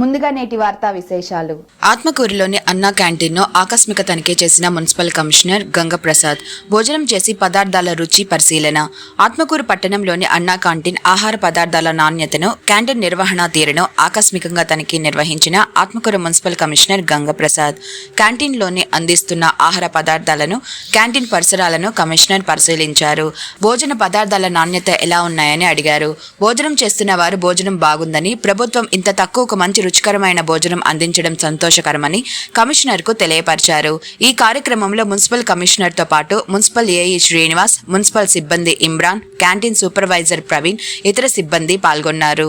ముందుగా నేటి వార్తా విశేషాలు. ఆత్మకూరులోని అన్నా క్యాంటీన్ను ఆకస్మిక తనిఖీ చేసిన మున్సిపల్ కమిషనర్ గంగప్రసాద్ భోజనం చేసి పదార్థాల రుచి పరిశీలన. ఆత్మకూరు పట్టణంలోని అన్నా క్యాంటీన్ ఆహార పదార్థాల నాణ్యతను క్యాంటీన్ నిర్వహణ తీరును ఆకస్మికంగా తనిఖీ నిర్వహించిన ఆత్మకూరు మున్సిపల్ కమిషనర్ గంగప్రసాద్. క్యాంటీన్లోని అందిస్తున్న ఆహార పదార్థాలను క్యాంటీన్ పరిసరాలను కమిషనర్ పరిశీలించారు. భోజన పదార్థాల నాణ్యత ఎలా ఉన్నాయని అడిగారు. భోజనం చేస్తున్న వారు భోజనం బాగుందని ప్రభుత్వం ఇంత తక్కువకు మంచి రుచికరమైన భోజనం అందించడం సంతోషకరమని కమిషనర్కు తెలియపరిచారు. ఈ కార్యక్రమంలో మున్సిపల్ కమిషనర్తో పాటు మున్సిపల్ ఏఈ శ్రీనివాస్ మున్సిపల్ సిబ్బంది ఇమ్రాన్ క్యాంటీన్ సూపర్వైజర్ ప్రవీణ్ ఇతర సిబ్బంది పాల్గొన్నారు.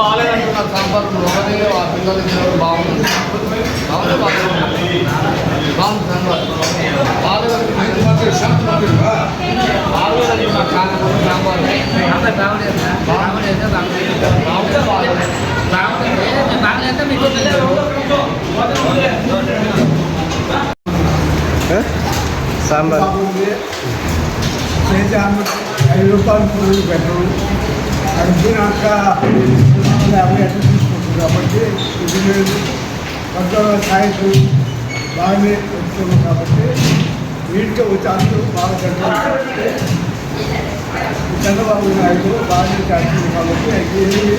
బాగాలేదంటున్నారు సాంబార్ ఒకటి ఆ పిల్లలు ఇద్దరు బాగుంది బాగుంది బాగుంది బాగుంది సాంబార్ బాగాలేదంటున్నారు బాగాలేదంటున్నారు సాంబార్ సాంబార్ బాగుంది బాగుంది బాగాలేదు సాంబార్ అయితే ఆమె ఐదు రూపాయలు పురుగు పెట్టడం అడిగినాక యాభై ఎట్లా తీసుకుంటుంది కాబట్టి ఇంజనీరింగ్ లేదు సాయంత్రం బాగానే వస్తున్నాం కాబట్టి నీట్గా వచ్చి అందరూ బాగా తింటారు చంద్రబాబు నాయుడు బాగానే చేస్తుంది కాబట్టి ఏమీ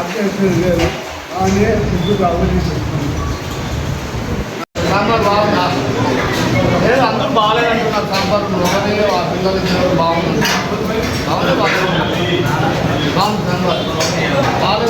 అభ్యర్థులు లేదు బాగానే ముందుకు అవన్నీ సాంబార్ బాగుందా లేదు అందరూ బాగాలేదంటున్నారు సాంబార్ ఒకటి ఆ పిల్లలు ఇద్దరు బాగుంది బాగుంది బాగుంది బాగుంది సాంబార్ బాగాలేదంటున్నారు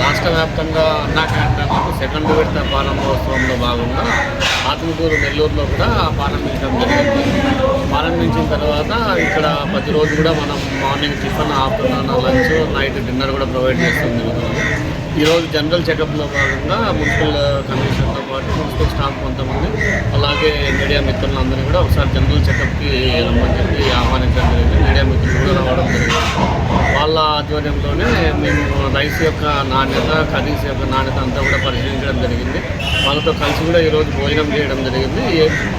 రాష్ట్ర వ్యాప్తంగా అన్నా క్యాంటీన్ సెకండ్ విడత ప్రారంభోత్సవంలో భాగంగా ఆత్మకూరు నెల్లూరులో కూడా ప్రారంభించడం జరిగింది. ప్రారంభించిన తర్వాత ఇక్కడ ప్రతిరోజు కూడా మనం morning tiffin afternoon lunch night dinner కూడా ప్రొవైడ్ చేస్తుంది ఈరోజు జనరల్ చెకప్లో భాగంగా మున్సిపల్ కమిషనర్తో పాటు మున్సిపల్ స్టాఫ్ కొంతమంది అలాగే మీడియా మిత్రులందరినీ కూడా ఒకసారి జనరల్ చెకప్కి రమ్మని చెప్పి ఆహ్వానించడం జరిగింది. మీడియా మిత్రులు కూడా రావడం జరిగింది. వాళ్ళ ఆధ్వర్యంలోనే మేము రైస్ యొక్క నాణ్యత కర్రీస్ యొక్క నాణ్యత అంతా కూడా పరిశీలించడం జరిగింది. వాళ్ళతో కలిసి కూడా ఈరోజు భోజనం చేయడం జరిగింది.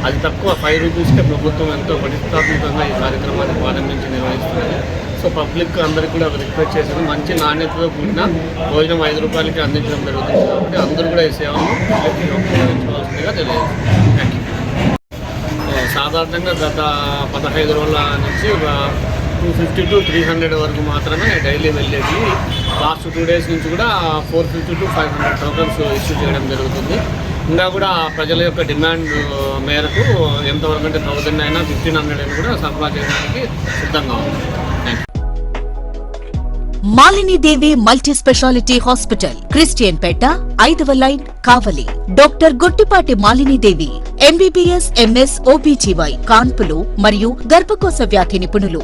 అది తక్కువ ఫైవ్ రూపీస్కే ప్రభుత్వం ఎంతో ప్రతిష్టాత్మకంగా ఈ కార్యక్రమాన్ని ప్రారంభించి నిర్వహిస్తున్నది. సో పబ్లిక్ అందరికీ కూడా రిక్వెస్ట్ చేసింది మంచి నాణ్యతతో కూడిన భోజనం ఐదు రూపాయలకి అందించడం జరుగుతుంది కాబట్టి అందరూ కూడా ఈ సేవను ఉపయోగించవలసిందిగా తెలియదు సాధారణంగా గత పదహైదు రోజుల నుంచి two fifty to three hundred వరకు మాత్రమే డైలీ వెళ్ళేది. లాస్ట్ టూ డేస్ నుంచి కూడా four fifty to five hundred tokens issue చేయడం జరుగుతుంది. ఇంకా కూడా ప్రజల యొక్క డిమాండ్ మేరకు ఎంతవరకు అంటే థౌజండ్ అయినా ఫిఫ్టీన్ హండ్రెడ్ అయినా కూడా సరఫరా చేయడానికి సిద్ధంగా ఉంది. Malinidevi multi speciality hospital Christianpeta ఐదవ line Kavali. Doctor Gottipati Malinidevi MBBS MS OBGY కాన్పులు మరియు గర్భకోశ వ్యాధి నిపుణులు.